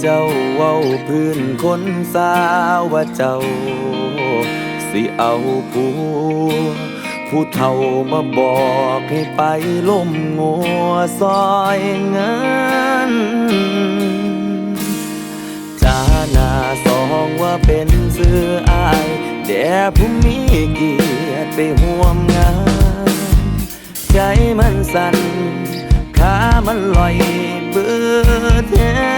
เจ้าเว้าพื้นคนสาวว่าเจ้า สิเอาผัวผู้เฒ่ามาบอกให้ไปล่มงัวซอยเงินจาหน้าสองว่าเป็นเสื้ออายแด่ผู้มีเกียรติไปห่วมงาน ใจมันสั่นขามันลอยเบื่อแท้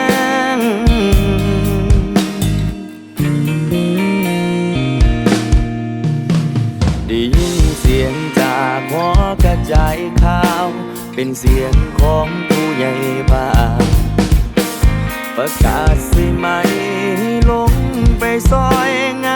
เป็นเสียงของผู้ใหญ่บ้านประกาศสิไหมลงไปซอยง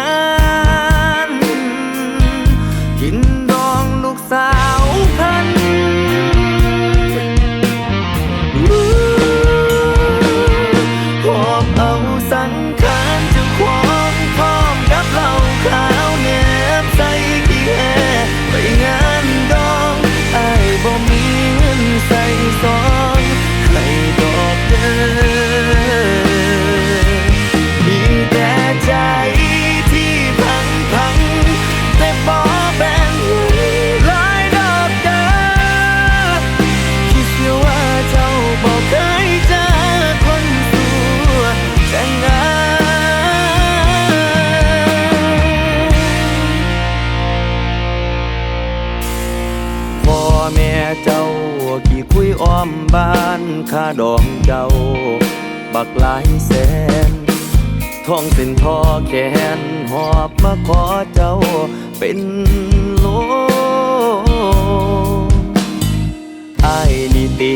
ใส่ซองให้ดอกเด้อมีแต่ใจที่พังพังแต่บ่แบ่งหลายดอกเด้อคิดเสียว่าเจ้าบอกเคยเจอคนสัวจังไงพ่อแม่เจ้า ขี่คุยอ้อมบ้านค่าดองเจ้า บักหลายแสนท้องเป็นท่อแขนหอบมาขอเจ้าเป็นโลไอ้นี่ตี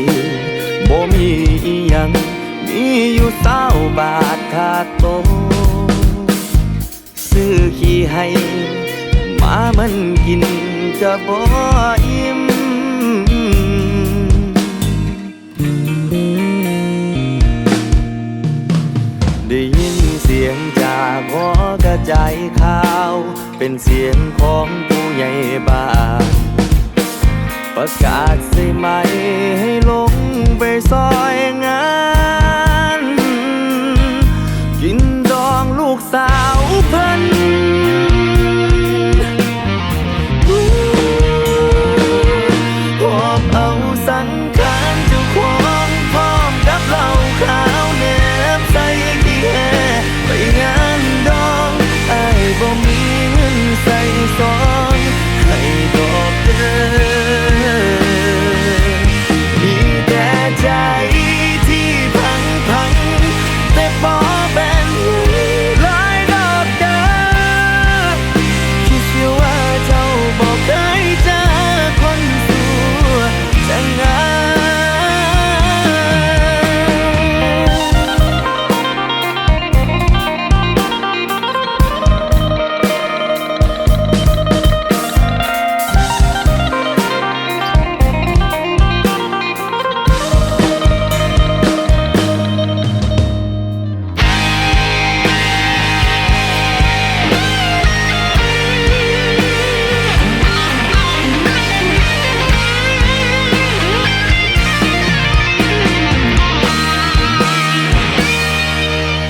บ่มีอิหยัง มีอยู่เศร้าบาทขาดโตซื้อขี้ให้หมามันกินจะบ่อิ่ ใจข่าว เป็นเสียงของผู้ใหญ่บ้านประกาศใช่ไหม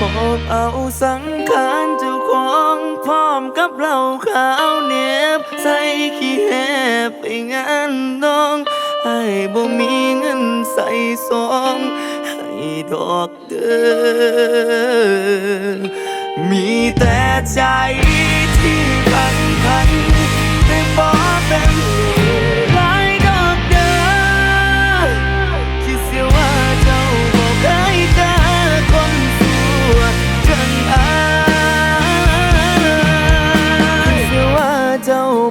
หอบเอาสังขารเจ้าของพร้อมกับเหล้าขาวเหน็บใส่ขี้แหบไปงานน้องให้บ่มีเงินใส่ซองให้ดอกเด้อมีแต่ใจ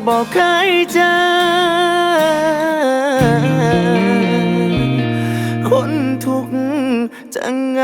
บอกเคยเจอ คนทุกจังไง